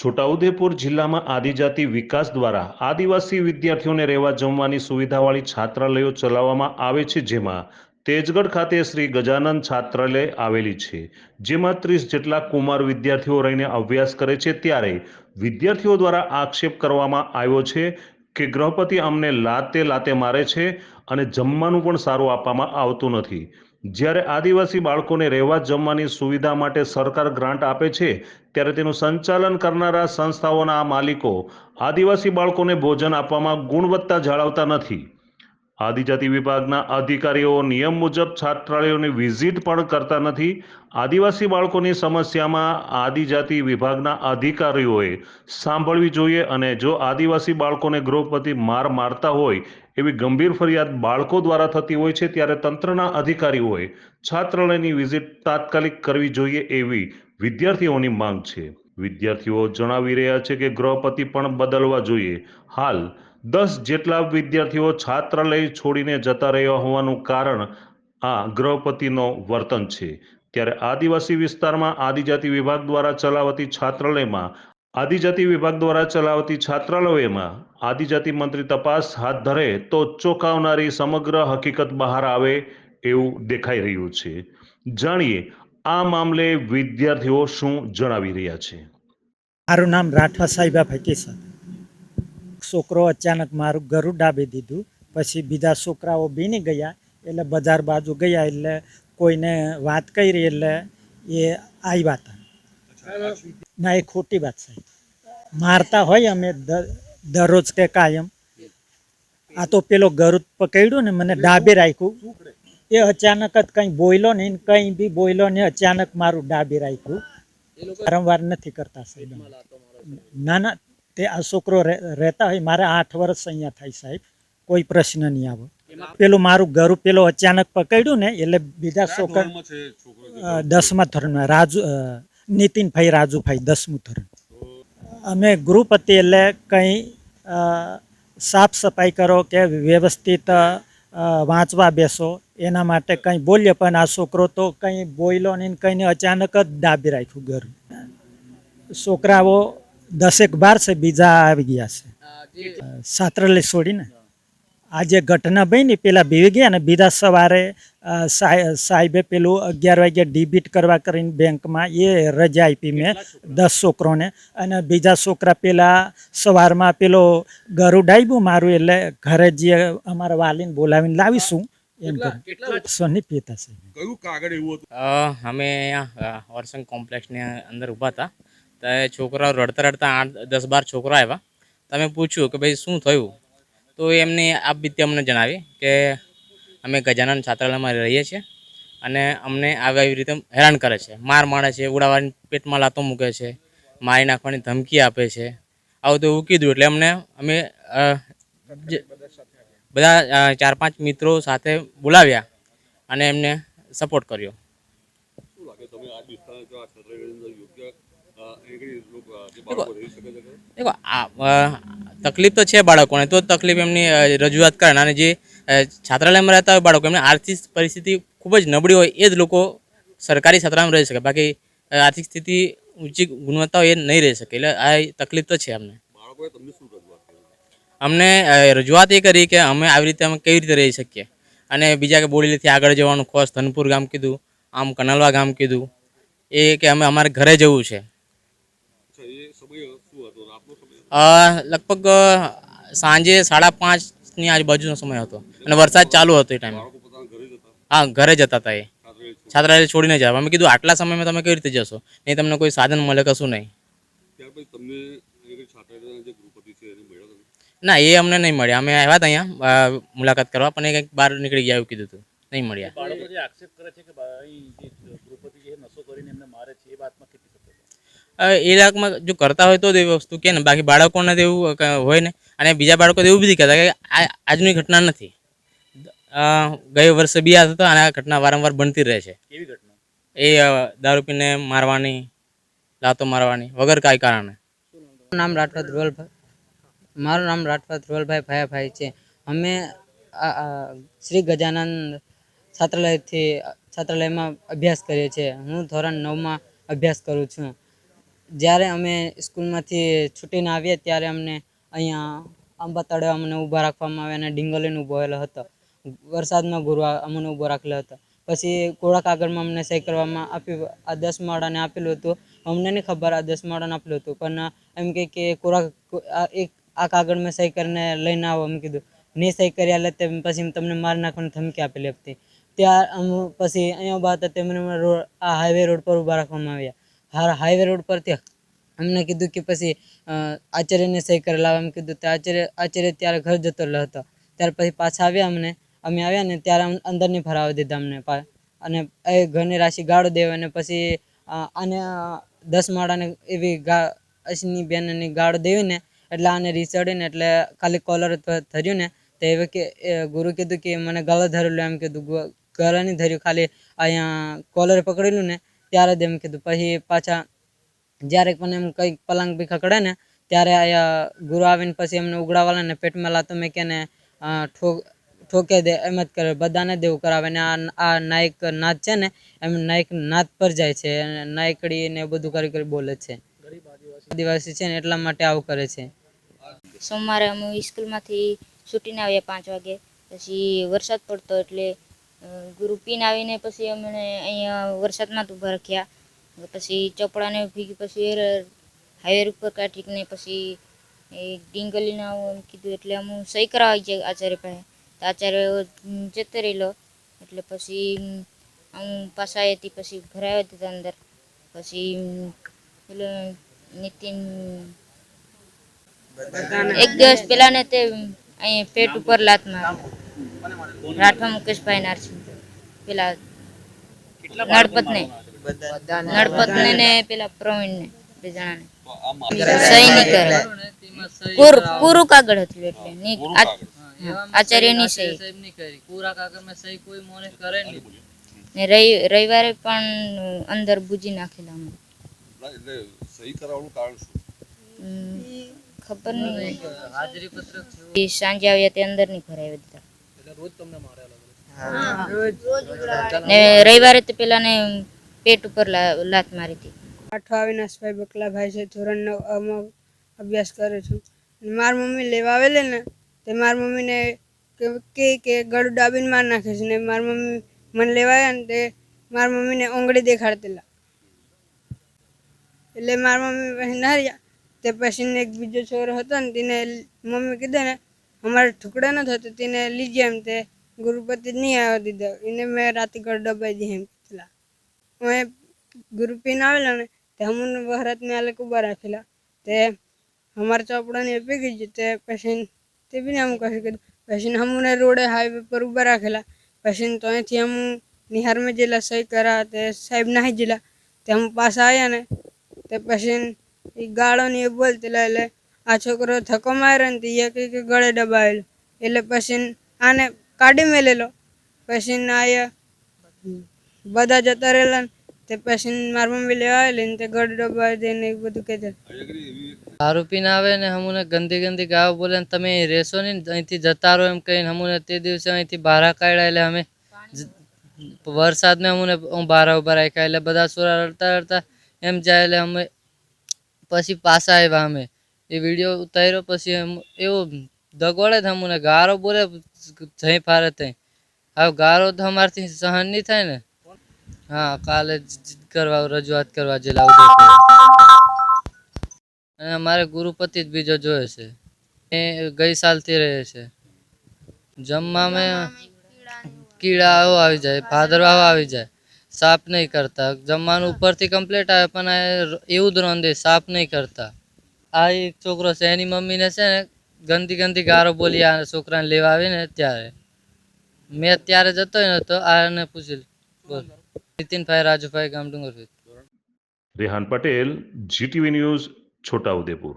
છોટાઉદેપુર જિલ્લામાં આદિજાતિ વિકાસ દ્વારા આદિવાસી વિદ્યાર્થીઓને રહેવા જમવાની સુવિધાવાળી છાત્રાલયો ચલાવવામાં આવે છે, જેમાં તેજગઢ ખાતે શ્રી ગજાનંદ છાત્રાલય આવેલી છે, જેમાં ત્રીસ જેટલા કુમાર વિદ્યાર્થીઓ રહીને અભ્યાસ કરે છે. ત્યારે વિદ્યાર્થીઓ દ્વારા આક્ષેપ કરવામાં આવ્યો છે કે ગૃહપતિ અમને લાતે લાતે મારે છે અને જમવાનું પણ સારું આપવામાં આવતું નથી. જ્યારે આદિવાસી બાળકોને રહેવા જમવાની સુવિધા માટે સરકાર ગ્રાન્ટ આપે છે, ત્યારે તેનું સંચાલન કરનારા સંસ્થાઓના માલિકો આદિવાસી બાળકોને ભોજન આપવામાં ગુણવત્તા જાળવતા નથી. આદિજાતિ વિભાગના અધિકારીઓ નિયમ મુજબ છાત્રાલયોની વિઝિટ પણ કરતા નથી. આદિવાસી બાળકોની સમસ્યામાં આદિજાતિ વિભાગના અધિકારીઓએ સાંભળવી જોઈએ અને જો આદિવાસી બાળકોને ગૃહપતિ માર મારતા હોય એવી ગંભીર ફરિયાદ બાળકો દ્વારા થતી હોય છે ત્યારે તંત્રના અધિકારીઓએ છાત્રાલયની વિઝિટ તાત્કાલિક કરવી જોઈએ એવી વિદ્યાર્થીઓની માંગ છે. વિદ્યાર્થીઓ જણાવી રહ્યા છે કે ગૃહપતિ પણ બદલવા જોઈએ. હાલ દસ જેટલા વિદ્યાર્થીઓ છાત્રાલય છોડીને જતા રહ્યા હોવાનું કારણ આ ગૃહપતિનો વર્તન છે. ત્યારે આદિવાસી વિસ્તારમાં આદિજાતિ વિભાગ દ્વારા ચલાવતી છાત્રાલયમાં આદિજાતિ વિભાગ દ્વારા ચલાવતી છાત્રાલયોમાં આદિજાતિ મંત્રી તપાસ હાથ ધરે તો ચોંકાવનારી સમગ્ર હકીકત બહાર આવે એવું દેખાઈ રહ્યું છે. જાણીએ આ મામલે વિદ્યાર્થીઓ શું જણાવી રહ્યા છે. મારું નામ રાઠવા સાહેબા ફકી સર છોકરો અચાનક મારું ગરું ડાબી દીધું, પછી બીજા છોકરાઓ બીની ગયા, એટલે બજાર બાજુ ગયા, એટલે કોઈને વાત કરી, એટલે એ આવ્યા હતા. ના એ ખોટી વાત સાહેબ. મારતા હોય અમે દરરોજ કે કાયમ. આ તો પેલો ગરું પકડ્યું ને મને ડાબે રાખ્યું. એ અચાનક જ કંઈ બોલ્યો ને કંઈ બી બોલ્યો ને અચાનક મારું ડાબે રાખ્યું. વારંવાર નથી કરતા સાહેબ ના ના તે આ છોકરો રહે- રહેતા હોય મારે આઠ વર્ષ અહીંયા થાય સાહેબ. કોઈ પ્રશ્ન નહીં આવે. પેલું મારું ઘર પેલો અચાનક પકડ્યું ને એટલે બીજા છોકરા દસમા ધોરણમાં રાજુ નીતિનભાઈ રાજુભાઈ દસમું ધોરણ અમે ગ્રુપ હતી એટલે કંઈ સાફ સફાઈ કરો કે વ્યવસ્થિત વાંચવા બેસો, એના માટે કંઈ બોલ્યો પણ આ છોકરો તો કંઈ બોલ્યો નહીં કંઈને અચાનક જ દાબી રાખ્યું ઘર. છોકરાઓ દસેક બાર છે, બીજા આવી ગયા છે. સાત્રલે છોડીને આ જે ઘટના બની પેલા ભીવી ગયા ને બીજા સવારે સાહેબે પેલું અગિયાર વાગે ડિબિટ કરવા કરીને બેંકમાં એ રજા આપી મેં દસ છોકરોને. અને બીજા છોકરા પેલા સવારમાં પેલો ગરુ ડાયબું મારું એટલે ઘરે જે અમારા વાલીને બોલાવીને લાવીશું. એમ સોની પીતા છે. કયું કાગળ એવું હતું? અમે અહીંયા ઓરસંગ કોમ્પ્લેક્સની અંદર ઊભા હતા. તો એ છોકરાઓ રડતા રડતા આઠ દસ બાર છોકરા આવ્યા. તમે પૂછ્યું કે ભાઈ શું થયું? તો એમને આ બીતે અમને જણાવી કે અમે ગજાનંદ છાત્રાલયમાં રહીએ છીએ અને અમને આવી આવી રીતે હેરાન કરે છે. માર મારે છે ઉડાવવાની પેટમાં લાતો મૂકે છે, મારી નાખવાની ધમકી આપે છે. આવું તો એવું કીધું એટલે અમને અમે બધા ચાર પાંચ મિત્રો સાથે બોલાવ્યા અને એમને સપોર્ટ કર્યો. દેખો તકલીફ તો છે બાળકોને તો તકલીફ એમની રજૂઆત કરે અને જે છાત્રાલયમાં રહેતા હોય બાળકો એમની આર્થિક પરિસ્થિતિ ખૂબ જ નબળી હોય એ જ લોકો સરકારી છાત્રાલયમાં રહી શકે. બાકી આર્થિક સ્થિતિ ઊંચી ગુણવત્તા હોય એ નહીં રહી શકે. એટલે આ તકલીફ તો છે અમને. અમને રજૂઆત એ કરી કે અમે આવી રીતે અમે કેવી રીતે રહી શકીએ. અને બીજા કે બોડીથી આગળ જવાનું ખોસ ધનપુર ગામ કીધું આમ કનલવા ગામ કીધું એ કે અમે અમારે ઘરે જવું છે અચ્છા એ સમય શું હતો રાતનો સમય હતો? અ, લગભગ સાંજે સાડા પાંચની આજુબાજુનો સમય હતો. અને વરસાદ ચાલુ હતો એ ટાઈમે હા ઘરે જતા હતા એ. છાત્રાલય છોડીને જવા અમે કીધું આટલા સમયમાં તમે કેવી રીતે જશો? નહીં તમને કોઈ સાધન મળે કશું નહીં. ના એ અમને નહીં મળ્યા. અમે આવ્યા હતા અહીંયા મુલાકાત કરવા પણ એ કંઈક બહાર નીકળી ગયા એવું કીધું હતું. નહીં મળ્યા. આક્ષેપ કરે છે કે ભાઈ જે ગૃહપતિ જે નશો કરીને એમને મારે છે એ વાતમાં કેટલી સત્ય છે હવે એ લાખમાં જો કરતા હોય તો જ એ વસ્તુ કે ને બાકી બાળકોને તો એવું હોય ને. અને બીજા બાળકો તો એવું બી કહેતા કે આ આજની ઘટના નથી. અ, ગયે વર્ષે બી આ થતો અને આ ઘટના વારંવાર બનતી રહે છે. કેવી ઘટના? એ દારૂ પીને મારવાની લાતો મારવાની વગર કાંઈ કારણે. મારું નામ રાઠવા ધ્રુવલભાઈ મારું નામ રાઠવા ધ્રુવલભાઈ ભાયાભાઈ છે. અમે શ્રી ગજાનંદ છાત્રાલયથી છાત્રાલયમાં અભ્યાસ કરીએ છીએ. હું ધોરણ નવમાં અભ્યાસ કરું છું. જ્યારે અમે સ્કૂલમાંથી છૂટીને આવીએ ત્યારે અમને અહીંયા આંબા તળે અમને ઊભા રાખવામાં આવ્યા અને ડીંગલીને ઊભો રહેલો હતો. વરસાદમાં ગુરુ અમને ઊભો રાખેલો હતો. પછી કોળા કાગળમાં અમને સહી કરવામાં આપ્યું. આ દસ માળાને આપેલું હતું. અમને નહીં ખબર આ દસ માળાને આપેલું હતું. પણ એમ કહે કે કોળા એક આ કાગળ મેં સહી કરીને લઈને આવો એમ કીધું. નહીં સહી કરી આલે તેમ પછી તમને મારી નાખવાની ધમકી આપેલી હતી. ત્યાં અમ પછી અહીંયા ઊભા તેમને રોડ આ હાઈવે રોડ પર ઊભા રાખવામાં આવ્યા. હાઈવે રોડ પરથી અમને કીધું કે પછી આચાર્યને સહી કરી લાવવા એમ કીધું તે આચાર્ય આચાર્ય ત્યારે ઘર જતો રહ્યો હતો. ત્યાર પછી પાછા આવ્યા અમને. અમે આવ્યા ને ત્યારે અંદરની ફરાવવા દીધા અમને અને એ ઘરની રાશિ ગાળો દેવા અને પછી આને દસ માળાને એવી ગા અશની બેનની ગાળો દેવી ને, એટલે આને રીસડીને એટલે ખાલી કોલર ધર્યું ને, તો એવે કે ગુરુ કીધું કે, મને ગળો ધરેલું. એમ કીધું. ગુ- નહીં ધર્યું. ખાલી અહીંયા કોલર પકડેલું ને ત્યારે જ એમ કીધું. પછી પાછા જ્યારે પણ એમ કંઈક પલંગ બી ખકડે ને ત્યારે ગુરુ આવીને પછી એમને ઉગડાવાલા ને પેટમાં લાતો મેકે ને અ, ઠોક ઠોકે દે એમ જ કરે. બધાને દેવું કરાવે ને આ આ નાયક નાદ છે ને એમ નાયક નાદ પર જાય છે નાયકડી ને બધું કરી કરી બોલે છે. આદિવાસી. છે ને એટલા માટે આવું કરે છે. સોમવારે અમે સ્કૂલમાંથી છૂટીને આવ્યા પાંચ વાગે. પછી વરસાદ પડતો એટલે ગુરુ પીન આવીને પછી અમને અહીંયા વરસાદમાં જ ઊભા રાખ્યા. પછી ચોપડાને ભીગી પછી હાઈવે ઉપર કાઢીને પછી એ ડીંગલીને આવું એમ કીધું. એટલે અમે સહી કરાવી જાય આચાર્ય પાસે. તો આચાર્ય જતો રહેલો. એટલે પછી આમ પાછા હતી પછી ભરાવ્યા દીધા અંદર. પછી એટલે પેલો નીતિન એક દિવસ પહેલાં ને તે અહીંયા પેટ ઉપર લાત મારી રાઠવા મુકેશભાઈ નારસિંહ પેલા નડપત ને નડપત ને ને પેલા પ્રવીણ ને બે જણાને. સહી નહીં કરે. પૂરું કાગળ હતું એટલે ની આચાર્યની સહી પૂરા કાગળમાં સહી કોઈ મોને કરે નહીં. ને રવિવારે પણ અંદર બુજી નાખેલા અમે. સહી કરાવવાનું કારણ શું? ખબર નહીં. હાજરી પત્રક સાંજે આવ્યા તે અંદર નહીં ભરાવી દીધા. રોજ તમને મારે અલગ ને રવિવારે તો પેલા ને પેટ ઉપર લાત મારી હતી. આઠવા અવિનાશભાઈ બકલાભાઈ છે ધોરણ નવ અભ્યાસ કરું છું. મારી મમ્મી લેવા આવેલી ને તે મારી મમ્મીને કે- કે કે ગળું ડાબીને માર નાખે છે. ને મારી મમ્મી મને લેવા આવ્યા ને તે મારી મમ્મીને ઓંગળી દેખાડતેલા એટલે મારી મમ્મી પછી ના રહ્યા. તે પછી ને એક બીજો છોરો હતો ને તેને મમ્મી કીધું ને અમારે ઠુકડા ન થતો તેને લીજે એમ તે ગુરુપતિ નહીં આવવા દીધો. એને મેં રાતે ગળ દબાઈ દી એમ કીધેલા હું ગુરુપીને આવેલા ને, તે અમને વહરાત મેં આલે ઊભા રાખેલા. તે અમારા ચોપડાની એ પીગી ગઈ તે પછી તે બી ને અમુક કશું કીધું પછી અમને રોડે હાઈવે પર ઊભા રાખેલા. પછી તો અહીંથી અમુ નિહારમાં જેલા સહી કરા, તે સાહેબ નાહી જેલા. તે અમે પાછા આવ્યા ને, તે પછી એ ગાળો ને એ બોલતેલા એટલે આ છોકરો ધક્કો માર્યો ને એ કંઈ કે ગળે દબાવેલો એટલે પછી આને કાઢી મેલેલો. પછી આ બધા જતા રહેલા તે પછી મારી મમ્મી લેવા આવેલી ને તે ગળે દબાવી દઈને એ બધું કહેતા દારૂ પીને આવે ને હમુને ગંદી ગંદી ગાવ બોલે ને તમે રહેશો ને અહીંથી જતા રહો એમ કહીને હમુને તે દિવસે અહીંથી બહાર કાઢ્યા એટલે અમે વરસાદ ને અમને બહાર ઊભા રાખ્યા એટલે બધા છોરા રડતા રડતા એમ જાય એટલે અમે પછી પાછા આવ્યા અમે. એ વીડિયો ઉતાર્યો પછી એમ એવો દગોડે જ અમને ગારો બોલે જઈ ફારે ત્યાં હવે ગારો તો અમારથી સહન નહીં થાય ને. હા કાલે કરવા રજૂઆત કરવા જે લાવું અને અમારે ગુરુપતિ જ બીજો જોયો છે. એ ગઈ સાલથી રહે છે. જમવામાં કીડા આવો. આવી જાય ભાદરવા આવી જાય. સાફ નહીં કરતા. જમવાનું ઉપરથી કમ્પ્લેટ આવે પણ એવું જ રોંધે સાફ નહીં કરતા. આ એક છોકરો છે, એની મમ્મીને છે ને ગંદી ગંદી ગારો બોલી આ છોકરાને લેવા આવીને ત્યારે મેં ત્યારે જતો નતો આને પૂછી. બોલ. નીતિનભાઈ, રાજુભાઈ ગામ રેહાન પટેલ, જીટીવી ન્યૂઝ છોટાઉદેપુર